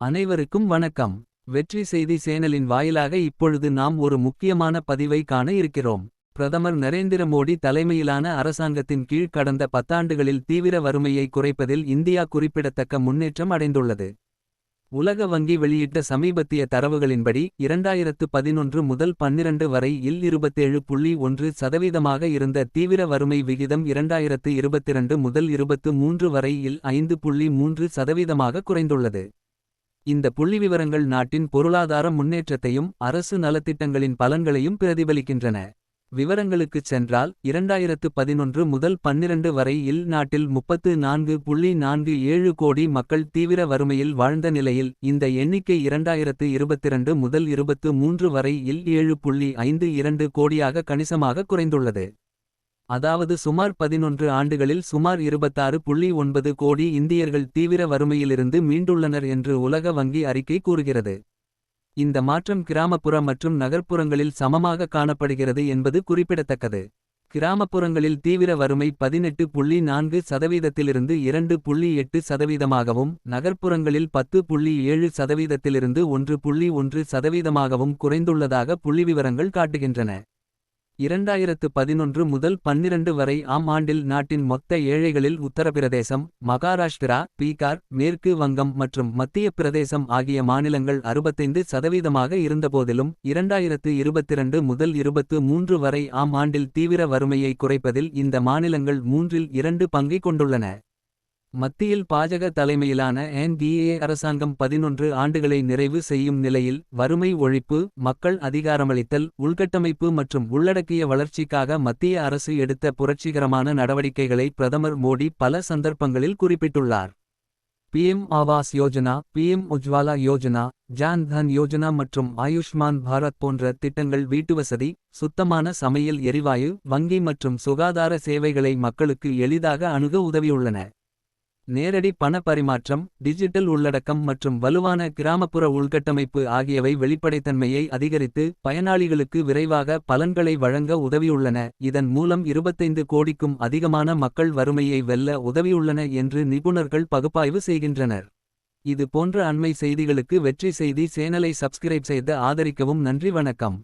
அனைவருக்கும் வணக்கம். வெற்றி செய்தி சேனலின் வாயிலாக இப்பொழுது நாம் ஒரு முக்கியமான பதிவை காண இருக்கிறோம். பிரதமர் நரேந்திர மோடி தலைமையிலான அரசாங்கத்தின் கீழ் கடந்த பத்தாண்டுகளில் தீவிர வறுமையை குறைப்பதில் இந்தியா குறிப்பிடத்தக்க முன்னேற்றம் அடைந்துள்ளது. உலக வங்கி வெளியிட்ட சமீபத்திய தரவுகளின்படி இரண்டாயிரத்து பதினொன்று முதல் பன்னிரண்டு வரை இல் இருபத்தேழு புள்ளி ஒன்று சதவீதமாக இருந்த தீவிர வறுமை விகிதம் இரண்டாயிரத்து இருபத்திரண்டு முதல் இருபத்து மூன்று வரை இல் ஐந்து புள்ளி மூன்று சதவீதமாக குறைந்துள்ளது. இந்த புள்ளிவிவரங்கள் நாட்டின் பொருளாதார முன்னேற்றத்தையும் அரசு நலத்திட்டங்களின் பலன்களையும் பிரதிபலிக்கின்றன. விவரங்களுக்குச் சென்றால் இரண்டாயிரத்து பதினொன்று முதல் பன்னிரண்டு வரை இல் நாட்டில் முப்பத்து நான்கு புள்ளி நான்கு ஏழு கோடி மக்கள் தீவிர வறுமையில் வாழ்ந்த நிலையில் இந்த எண்ணிக்கை இரண்டாயிரத்து இருபத்திரண்டு முதல் இருபத்து மூன்று வரை இல் ஏழு புள்ளி ஐந்து இரண்டு கோடியாக கணிசமாக குறைந்துள்ளது. அதாவது சுமார் பதினொன்று ஆண்டுகளில் சுமார் இருபத்தாறு புள்ளி ஒன்பது கோடி இந்தியர்கள் தீவிர வறுமையிலிருந்து மீண்டுள்ளனர் என்று உலக வங்கி அறிக்கை கூறுகிறது. இந்த மாற்றம் கிராமப்புற மற்றும் நகர்ப்புறங்களில் சமமாக காணப்படுகிறது என்பது குறிப்பிடத்தக்கது. கிராமப்புறங்களில் தீவிர வறுமை பதினெட்டு புள்ளி நான்கு சதவீதத்திலிருந்து இரண்டு புள்ளி எட்டு சதவீதமாகவும் நகர்ப்புறங்களில் பத்து புள்ளி ஏழு சதவீதத்திலிருந்து ஒன்று புள்ளி ஒன்று சதவீதமாகவும் குறைந்துள்ளதாக புள்ளிவிவரங்கள் காட்டுகின்றன. இரண்டாயிரத்து பதினொன்று முதல் பன்னிரண்டு வரை ஆம் ஆண்டில் நாட்டின் மொத்த ஏழைகளில் உத்தரப்பிரதேசம் மகாராஷ்டிரா பீகார் மேற்கு வங்கம் மற்றும் மத்திய பிரதேசம் ஆகிய மாநிலங்கள் அறுபத்தைந்து சதவீதமாக இருந்தபோதிலும் இரண்டாயிரத்து இருபத்திரண்டு முதல் இருபத்து மூன்று வரை ஆம் ஆண்டில் தீவிர வறுமையை குறைப்பதில் இந்த மாநிலங்கள் மூன்றில் இரண்டு பங்கை கொண்டுள்ளன. மத்தியில் பாஜக தலைமையிலான என்டிஏ அரசாங்கம் பதினொன்று ஆண்டுகளை நிறைவு செய்யும் நிலையில் வறுமை ஒழிப்பு மக்கள் அதிகாரமளித்தல் உள்கட்டமைப்பு மற்றும் உள்ளடக்கிய வளர்ச்சிக்காக மத்திய அரசு எடுத்த புரட்சிகரமான நடவடிக்கைகளை பிரதமர் மோடி பல சந்தர்ப்பங்களில் குறிப்பிட்டுள்ளார். பிஎம் ஆவாஸ் யோஜனா பிஎம் உஜ்வாலா யோஜனா ஜான் தன் யோஜனா மற்றும் ஆயுஷ்மான் பாரத் போன்ற திட்டங்கள் வீட்டுவசதி சுத்தமான சமையல் எரிவாயு வங்கி மற்றும் சுகாதார சேவைகளை மக்களுக்கு எளிதாக அணுக உதவியுள்ளன. நேரடி பண பரிமாற்றம் டிஜிட்டல் உள்ளடக்கம் மற்றும் வலுவான கிராமப்புற உள்கட்டமைப்பு ஆகியவை வெளிப்படைத்தன்மையை அதிகரித்து பயனாளிகளுக்கு விரைவாக பலன்களை வழங்க உதவியுள்ளன. இதன் மூலம் இருபத்தைந்து கோடிக்கும் அதிகமான மக்கள் வறுமையை வெல்ல உதவியுள்ளன என்று நிபுணர்கள் பகுப்பாய்வு செய்கின்றனர். இது போன்ற அண்மை செய்திகளுக்கு வெற்றி செய்தி சேனலை சப்ஸ்கிரைப் செய்து ஆதரிக்கவும் நன்றி வணக்கம்.